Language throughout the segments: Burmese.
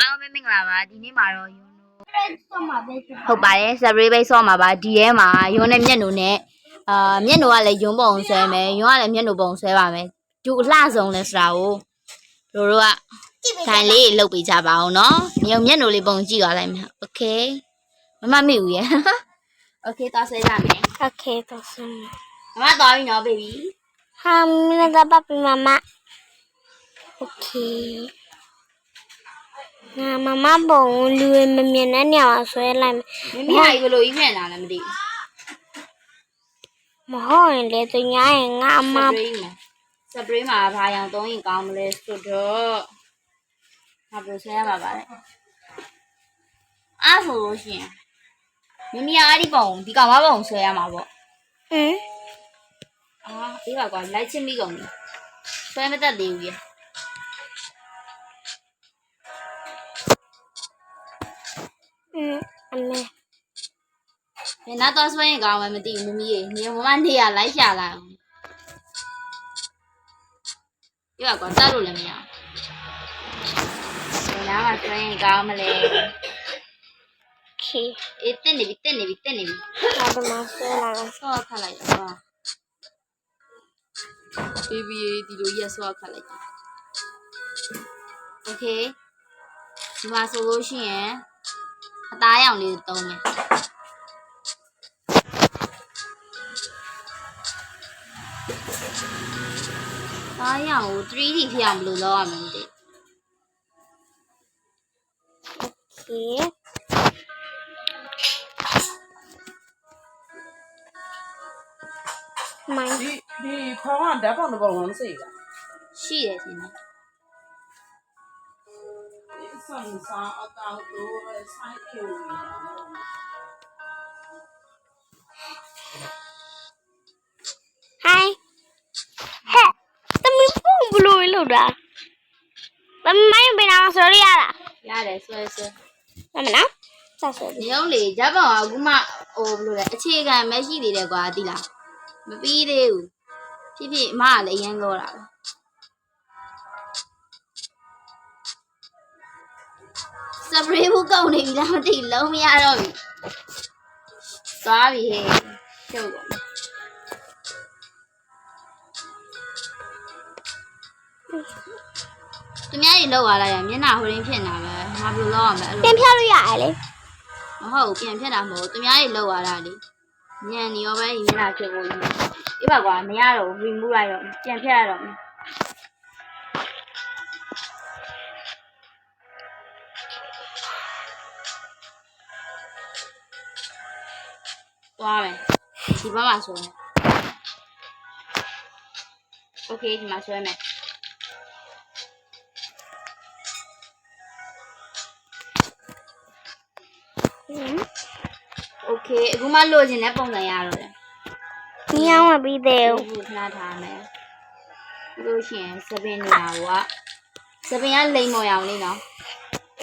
အားလုံးပဲမင်္ဂလာပါဒီနေ့မှာတော့ယွန်းတို့ တော့မှာပဲဖြစ် ဟုတ်ပါတယ်စပရေးဘိတ်ဆော့မှာပါဒီထဲမှာယွန်းနဲ့မျက်နှာနဲ့အာမျက်နှာကလည်းယွန်းပုံဆွဲမယ်ယွန်းကလည်းမျက်နှာပုံဆွဲပါမယ်သူအလှဆုံးလဲဆိုတာကိုတို့တို့ကဒိုင်လေးလုတ်ပေးကြပါအောင်နော်ညုံမျက်နှာလေးပုံကြည့်သွားလိုက်မယ်โอเคမမမိဘူးရဲ့ โอเคသွားဆွဲကြမယ် โอเคတော့စမ်း မမသွားပြီနော် baby ဟာမင်းကပါပမမโอเค ငါမမဘုံလူရမမြင်တဲ့နေရာမှာဆွဲလိုက်မယ်မိမိဟာကြီးဘယ်လိုကြီးမျက်နှာလဲမသိမဟုတ်ရင်လေသူညာရင်ငါအမဘူးစပရေးမှာစပရေးမှာဘာရောင်သုံးရင်ကောင်းမလဲဆိုတော့ငါဘယ်လိုဆွဲရမှာပါလဲအားဆိုလို့ရှိရင်မိမိကအဲ့ဒီပုံဒီကောင်မပုံဆွဲရမှာပေါ့ဟင်အာအေးပါကွာလိုက်ချင်မိကုန်ပြီဆွဲမတတ်သေးဘူးရ အမေဘယ်နာတော့ဆွဲရင်ကောင်းမှမသိဘူးမမီးရေနေမမနေရလိုက်ရှာလာပြောကွာတတ်လို့လည်းမရဘယ်နာမှဆွဲရင်ကောင်းမလဲခေအေးတက်နေပြီတက်နေပြီတက်နေပြီဘာမှမဆွဲလာတော့ဆော့ခတ်လိုက်တော့ baby ဒီလိုရက်ဆော့ခတ်လိုက် okay ဒီမှာဆိုလို့ရှိရင် အသားရောင်လေးသုံးမယ်သားရောင်ကို 3D ဖြစ်အောင်ဘယ်လိုလုပ်ရမလဲမသိဘူး။ Okay. ဒီဒီခေါင်းကဓာတ်ပုံတော့ဘာမှမရှိဘူးလား။ရှိတယ်ရှင်။ ဒီဆန်ဆာအတောက်တို့ဆိုင်ဖြူနေဟိုင်းဟဲ့သမီးပုံဘလို့လို့တာသမီးမိုင်းဘယ်နာမှာဆွဲရရလားရတယ်ဆွဲဆွဲမမနော်ဆက်ဆွဲညုံးလေဂျပန်ကအခုမှဟိုဘယ်လိုလဲအခြေခံမရှိသေးတယ်ကွာတိလားမပြီးသေးဘူးဖြစ်ဖြစ်အမကလည်းအရင်ကောတာပဲ စပရေးဘူးကောက်နေပြီလားမသိဘူးလုံးမရတော့ပြီသွားပြီဟဲ့ရှုပ်ကုန်ပြီသူများတွေလောက်သွားလိုက်ရမျက်နှာဟိုရင်းဖြစ်နေတာပဲငါဘယ်လိုလုပ်ရမလဲအဲ့လိုပြန်ဖြတ်လို့ရတယ်လေမဟုတ်ဘူးပြန်ဖြတ်တာမဟုတ်ဘူးသူများတွေလောက်သွားတာလေညံနေရောပဲရင်းလာဖြစ်ဖို့ကြီးအေးပါကွာမရတော့ဘူး remove လိုက်တော့ပြန်ဖြတ်ရတော့မယ် သွားမယ်ဒီဘက်မှာဆွဲမယ်โอเคဒီမှာဆွဲမယ် ဟင် โอเคအခုမှလိုချင်တဲ့ပုံစံရတော့တယ် ညောင်းမပြီးသေး ဟုတ် ဘူး ဘူးခဏထားမယ်ပြီးလို့ရှိရင်စပင်နေရာကစပင်ကလိမ်မော်ရအောင်လေးနော်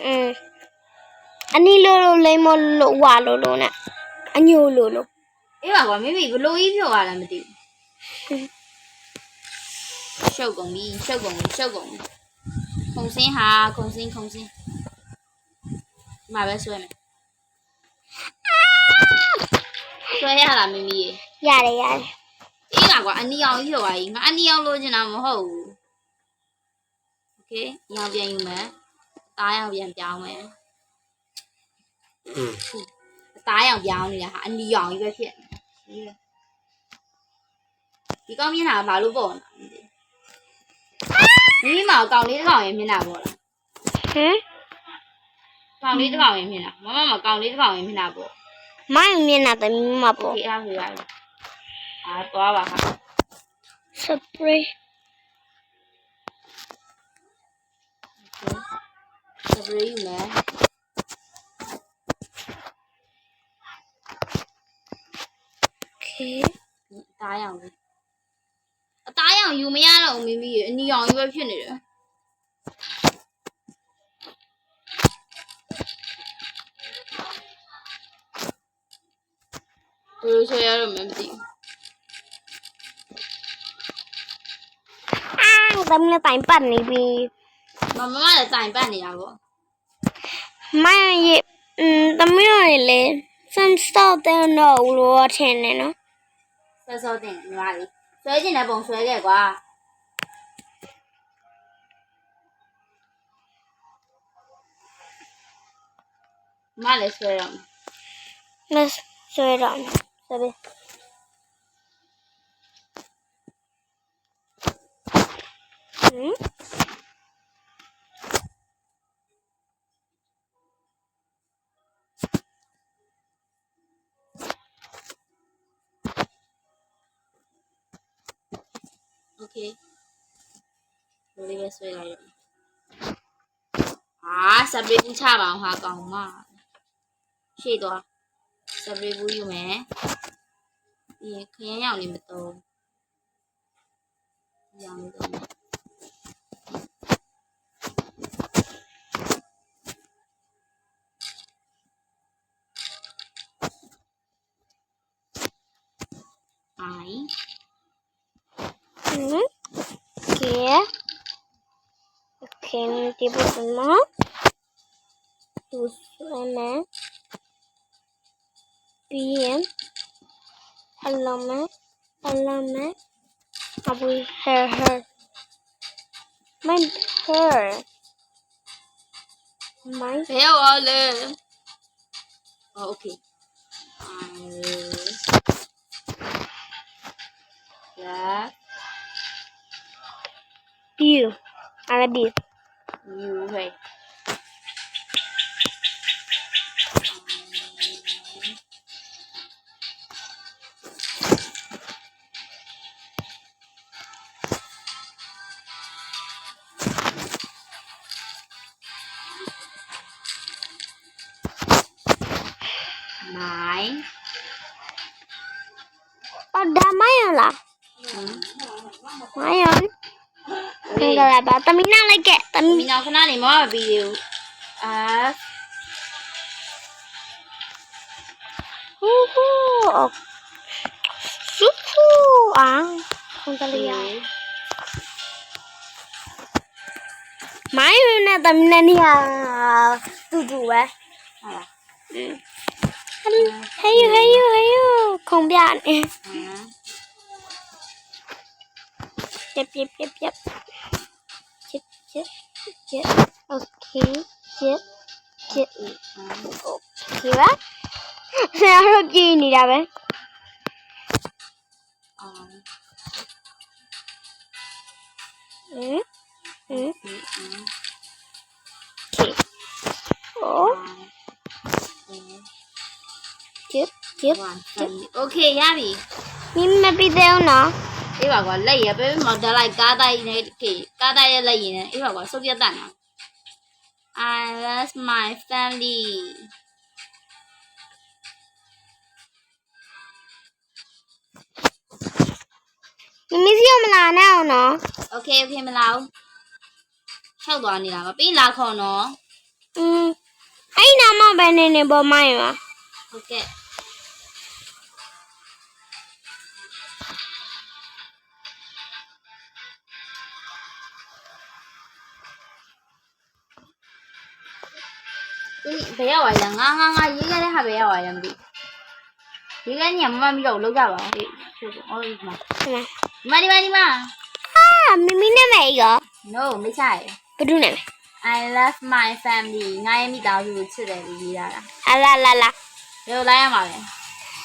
อืมအနီလိုလိုလိမ္မောလို့ဝါလို့လို့နဲ့ အညိုလိုလို့ အေးပါကွာမိမိဘလို့ကြီးပြောရလဲမသိဘူးရှုပ်ကုန်ပြီရှုပ်ကုန်ပြီရှုပ်ကုန်ပြီခုံစင်းဟာခုံစင်းခုံစင်းဒီမှာပဲဆွဲမယ်ဆွဲရလားမိမိရေ ရတယ်ရတယ် အေးပါကွာအနီအောင်ကြီးပြောပါကြီးငါအနီအောင်လိုချင်တာမဟုတ်ဘူးโอเคအရောင်ပြန်ယူမယ်တားရောင်ပြန်ပြောင်းမယ် သားရောင်ပြောင်းနေတာဟာအနီရောင်ကြီးပဲဖြစ်နေဒီကောင်မျက်နှာဘာလို့ပေါ့လဲမိမိမောင်ကောင်လေးတစ်ကောင်ရဲ့မျက်နှာပေါ့လားဟင်ကောင်လေးတစ်ကောင်ရဲ့မျက်နှာမမမကောင်လေးတစ်ကောင်ရဲ့မျက်နှာပေါ့မိုင်းမျက်နှာတမီးမပေါ့ဒီအားကိုရအာသွားပါဟာစပရေးစပရေးယူမယ် ခေအသားရောင်လေးအသားရောင်ယူမရတော့ဘူးမိမိအနီရောင်ကြီးပဲဖြစ်နေတယ်ဘယ်လိုဆိုရတော့မသိဘူး tâm nó tàn bẩn này vì mà má là tàn bẩn này nào vậy mai gì tâm nó này lên xong sau tao nổ lúa trên này nó ဆွဲစောတင်ညီမလေးဆွဲကျင်တဲ့ပုံဆွဲခဲ့ကွာညီမလည်းဆွဲတော့မယ်မဆွဲတော့မယ်ဆိုပြီးဟမ် ပဲဆွဲလိုက်ရအောင်အာစပရေးဘူးချပါအောင်ဟာကောင်မရှေ့သွားစပရေးဘူးယူမယ်ပြီးရင်ခရင်ရောင်လေးမသုံးရောင်လေးသုံးမယ်အိုင် kendi buduma duseme biem halame halame abul her her? My hair my. Hair all oh, okay. Black you. I love you. You ဟဲ့မိုင်းအော်ဒါမယလားမယ န်ကဲလာပါတမီနာလိုက်ကဲတမီမင်းနောက်ခဏနေမမပြီးသေးဘူးအာဟူးဟူးအော်ဆူဆူအာ Get okay. Get get okay ပါဆရာတို့ကြည်နေတာပဲအေးအေး okay oh get get okay ရပြီမင်းမပြီးသေးဘူးနော် အေးပါကွာလက်ရပဲမော်ဒလိုက်ကားတိုက်နေကေကားတိုက်ရဲ့လက်ရနေအေးပါကွာစုပ်ပြတ်တတ်နော် I lost my family မိမိစီမလာနဲ့အောင်နော် Okay okay မလာဘူးရှောက်သွားနေတာပါပြီးလာခေါ်နော်อืมအဲ့နာမဘယ်နေနေပေါ်မိုင်းပါဟုတ်ကဲ့ ဘယ်ရောက်သွားလဲငါငါငါရေးခဲ့တဲ့ဟာဘယ်ရောက်သွားလဲမသိဘူးရေးခဲ့ညမမမီတော့လောက်ကြပါဦးဟေးဟုတ်ကဲ့အော်ဒီမှာဟဲ့ဒီမှာဒီမှာဒီမှာဟာမိမိနဲ့မေရော no မချိုင်ဘယ်သူနဲ့ I love my family ငါရဲ့မိသားစုကိုချစ်တယ်လို့ရေးရတာအလာလာလာဘယ်လိုလိုက်ရမှာလဲ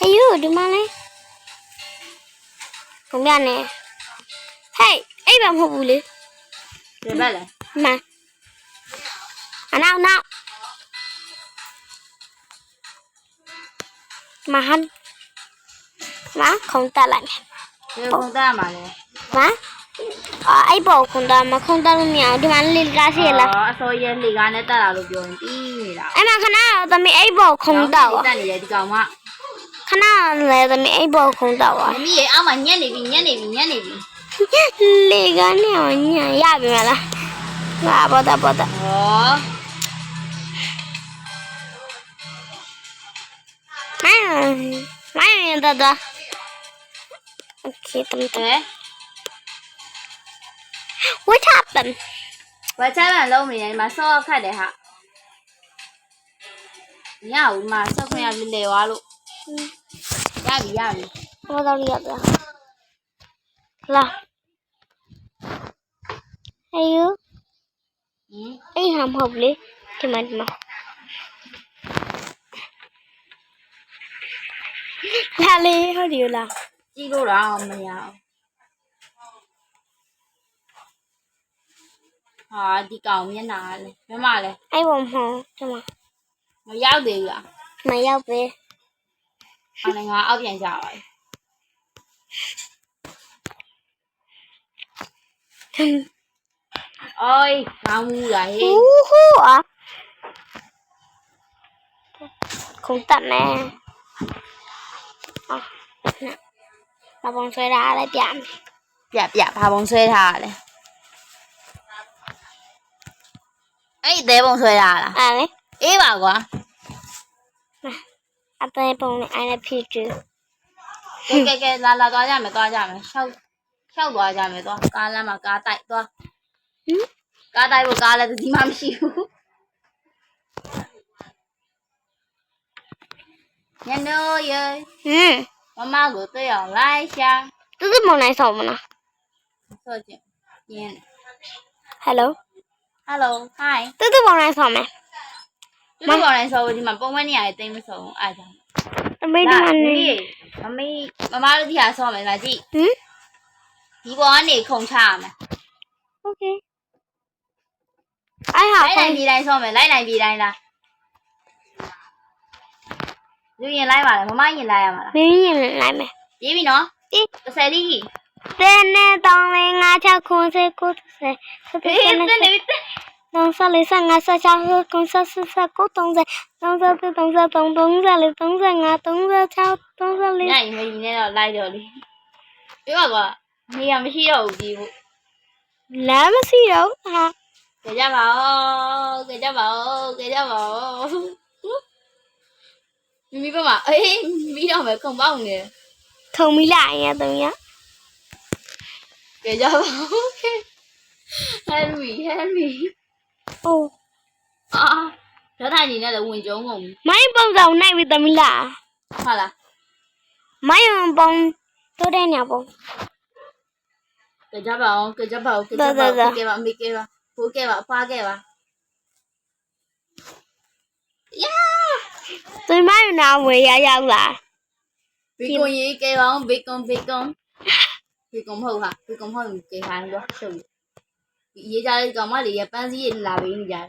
အယူဒီမလေးခုံပြနေဟေးအဲ့ဘာမဟုတ်ဘူးလေဒီဘက်လဲမအနောက်နောက် မဟန်မခုံတက်လိုက်ဘယ်လိုပုံတက်ရမှာလဲမအဲ့ပေါ်ခုံတက်မခုံတက်လို့မရဘူးဒီမှာလေးကားစီလားအော်အစောရဲလေကားနဲ့တက်လာလို့ပြောရင်ပြီးနေတာအဲ့မှာခဏတော့သမီးအဲ့ပေါ်ခုံတက်ပါတက်နေတယ်ဒီကောင်မခဏလည်းသမီးအဲ့ပေါ်ခုံတက်ပါမမီးရဲ့အောက်မှာညက်နေပြီညက်နေပြီညက်နေပြီလေကနေအောင်ညာရပြီမလားငါပေါ်တာပေါ်တာဟော mày 나는 다다. Okay, tầm tầm. What happened? What happened? Lâu mình mà sao khai để hả? Nhà u mà sao không nhà mình để vào luôn. Nhà bị nhà bị. Không đâu đi ra. Là. Hay chứ? Ừ. Anh hàm hợp lý. Thì mình mà. လာလေဟုတ်တယ်လားကြီးလို့တော့မရအောင်ဟာဒီကောင်မျက်နှာလေမမလေအဲ့ပုံမှန်ဒီမှာမရောက်သေးဘူးလားမရောက်ပဲအဲ့ငါအောက်ပြန်ကြပါလေအိုးငါမူလာဟေးဟူးဟာခုန်တက်မယ် ဘာပုံဆွဲထားလဲပြပြပြဘာပုံဆွဲထားလဲအဲ့ဒီသဲပုံဆွဲထားလားအဲ့လေအေးပါကွာအသဲပုံနဲ့အဲ့နဲ့ဖြည့်ကျူကဲကဲကဲလာလာသွားကြမယ်သွားကြမယ်ရှောက်ရှောက်သွားကြမယ်သွားကားလမ်းမှာကားတိုက်သွားဟင်ကားတိုက်ဖို့ကားလည်းတစည်းမှမရှိဘူးညနိုရေဟင် မကိုတွေ့အောင်လိုက်ရှာ 这是蒙来什么呢 ဆိုကြည့်ပြင်း ？Hello， Hello hi 这是蒙来什么？ တူတူပေါ်တိုင်းဆိုဒီမှာပုံမှန်နေရတယ်တိတ်မဆုံးအားကြောင့် 没得嘛 မ 呢？ မေမမတို့ဒီဟာဆော့မယ်လာကြည့် 嗯 ဒီပေါ်ကနေခုံချရမယ် ，OK。哎 လိုက် 好， နိုင်ပြ ည်တိုင်းဆော့မယ်လိုက်နိုင်ပြည်တိုင်းလားလူရင်လိုက်ပါလေမမရင်လိုက်ရမှာလား 没人来没？ ပြေးပြီနော် 咦， 30တိကြီး 在那当零啊，跳空在过在，是的， အေး 在 တက် 那 နေ。ပြီတက် 东山里上啊，上下河，公山是山，古东山，东山是东山，东东山里东山啊，东山桥，东山里 ညရင်မရင်နဲ့တော့လိုက်တော့လေပြောပါကွာနေရမရှိတော့ဘူးပြေးဖို့ 来么是有哈， ကြကြပါဦးကြကြပါဦးကြကြပါဦး မိမိဘမအေးမိတော့ပဲခုံပေါက်နေထုံမိလာအရင်သုံးရကြကြပါဦး Henry Henry အိုးအာရထိုင်နေတယ်ဝင်ကြုံကုန်ပြီမိုင်းပုံစံနိုင်ပြီသမီးလားဟုတ်လားမိုင်းပုံတိုးတဲ့ညပုံကြကြပါဦးကြကြပါဦးကြကြပါဦးကြကြပါမိကြပါဘူးကြပါအဖွားကြပါ Yeah သူမရနာဝေရရောက်လာဘေကွန်ရေးကဲပါအောင်ဘေကွန်ဘေကွန်ဘေကွန်မဟုတ်ဟာဘေကွန်မဟုတ်ကဲပါတော့ဆုံးရေးကြတဲ့ကောင်မလေးရပန်းစည်းရလာပေးနေကြတယ်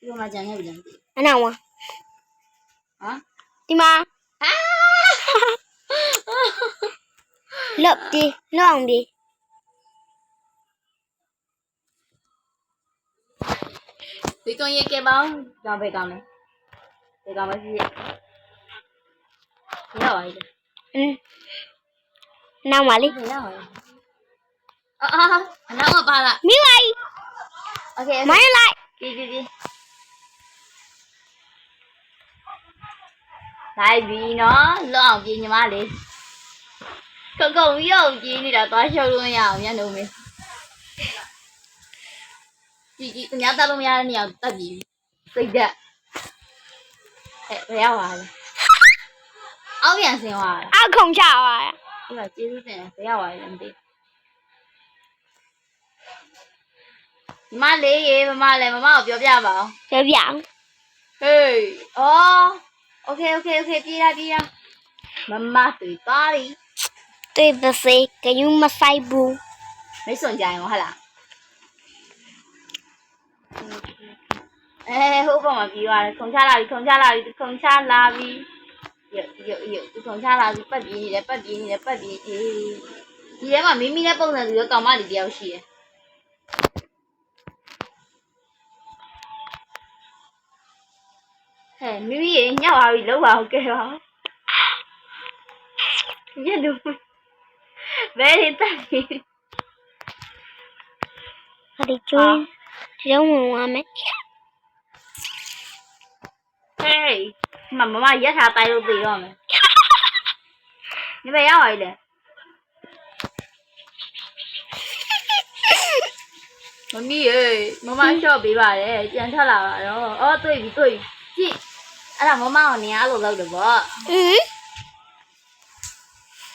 ဒီမှာကြံခဲ့ပြီလားအနာဝဟာဒီမှာလော့ဒီလော့အောင်ဒီ thì tôi nghe kia bao rồi về còn này. Về còn bao nhiêu thế rồi. Ừ. Nào mà đi. Thế rồi. Ờ ờ nào mà ba là miếng lại, ok máy lại. Đi đi đi. Tại vì nó lo học gì nhưng mà đi. Không không biết học gì thì đã quá sâu luôn nhà nhà nụ mình ကြည့်ကြည့်သူများတက်လို့မရတဲ့နေရာကိုတက်ပြီးစိတ်သက်အဲဘယ်ရောက်ပါလဲအောက်ပြန်ဆင်းသွားတာအခုံချသွားတာအဲ့ဒါကျေးဇူးတင်တယ်ဘယ်ရောက်ပါလဲမသိမမလေးရေမမလည်းမမကိုပြောပြပါအောင်ပြောပြအောင်ဟေးအော်โอเคโอเคโอเคပြေးရပြေးရမမတွေ့သွားပြီတွေ့ပါစေကယူမဆိုင်ဘူးမိတ်ဆွန်ကြရင်ဟောဟလား အဲဟိုဘက်မှာပြေးသွားတယ်ခုံချလာပြီခုံချလာပြီခုံချလာပြီရုပ်ရုပ်ရုပ်ခုံချလာပြီပတ်ပြေးနေတယ်ပတ်ပြေးနေတယ်ပတ်ပြေးအေးဒီထဲမှာမိမိနဲ့ပုံစံတူရောကောင်မလေးတယောက်ရှိတယ်ဟဲ့မိမိရေညောက်သွားပြီလောက်ပါဦးကဲပါညတူဘယ်လိုတက်ပြီ他的 ရုံးဝင်သွားမယ် Hey မမမရက်ထားတိုင်းလို့ပြေတော့မယ်ဒီမဲ့ရောက်ပါလေမမီးရေမမရှော့ပေးပါတယ်ပြန်ထွက်လာပါတော့အော်တွေ့ပြီတွေ့ပြီကြည့်အဲ့ဒါမမအောင်နေရလို့လောက်တယ်ပေါ့အင်း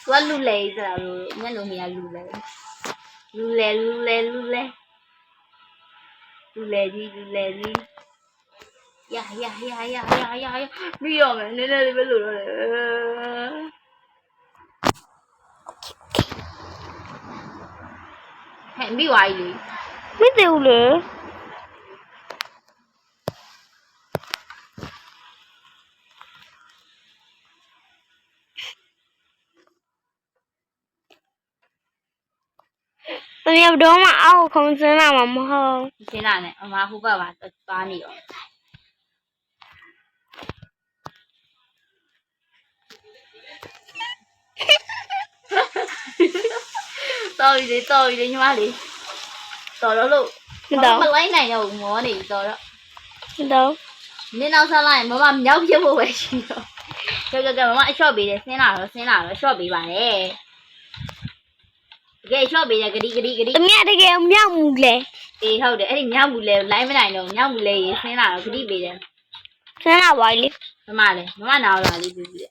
သူကလူလဲဆိုတာလို့ညလုံးနေရလူလဲလူလဲလူလဲလူလဲ လူလေကြီးလူလေကြီးရရရရရရရပြီးတော့မယ်နည်းနည်းလေးပဲလို့တော့လေဟဲ့ပြီးသွားပြီလေမသိဘူးလေ မင်းတော့မအောက်ခုံစင်းလာမှာမဟုတ်ရှင်းလာနဲ့အမဟိုဘက်မှာသွားနေရောတော်ပြီလေတော်ပြီလေညီမလေးတော်တော့လို့မတော့မလိုက်နိုင်တော့ဘူးမောနေပြီတော်တော့မတော့နင်းနောက်ဆက်လိုက်ရင်မမမြောက်ပြဖို့ပဲရှိတော့ကဲကဲကဲမမအလျှော့ပေးတယ်ဆင်းလာတော့ဆင်းလာတော့ရှော့ပေးပါနဲ့ တကယ်ရှော့ပေးတယ်ဂတိဂတိဂတိတမီးတကယ်မြောက်မှုလေအေးဟုတ်တယ်အဲ့ဒီမြောက်မူလဲလိုင်းမနိုင်တော့မြောက်မူလဲရေးဆင်းလာတော့ဂတိပေးတယ်စင်းလာပါလေမမလည်းမမနားလာလေးပြပြတယ်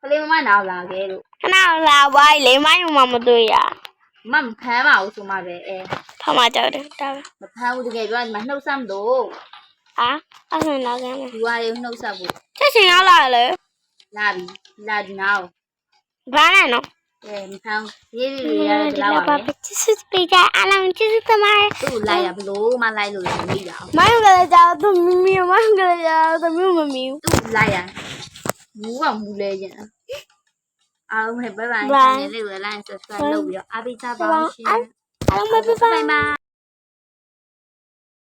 ကလေးမမနားလာခဲ့လို့ခဏလာပါလေမိုင်းမမတွေ့ရမမဖမ်းပါဘူးဆိုမှပဲအဲဖမကြောက်တယ်ဒါပဲမဖမ်းဘူးတကယ်ပြောရင်မနှုတ်ဆက်မလို့အာအဲ့ဒါလာကြမယ်ဒီဝါလေးနှုတ်ဆက်ဖို့ချက်ချင်းရောက်လာလေလာပြီလာဒီနာကိုဘာနဲ့နော် အဲမဖမ်းရေးရေးရရလာပါမယ်ချစ်စစ်ပေးကြအလောင်းချစ်စစ်သမားသူ့လိုက်ရဘလို့မလိုက်လို့လည်းမပြီးတာမိုင်းကလေးကြောက်သူမမီမိုင်းကလေးကြောက်သူမမမီသူ့လိုက်ရမူကမူလဲကျင်အားလုံးပဲဘိုင်ဘိုင် Bye. လေးလေးဝယ်လိုက်ဆက်ဆက်လုပ်ပြီးတော့အားပေးကြပါဦးရှင်အားလုံးပဲပြပါဘိုင်ဘိုင်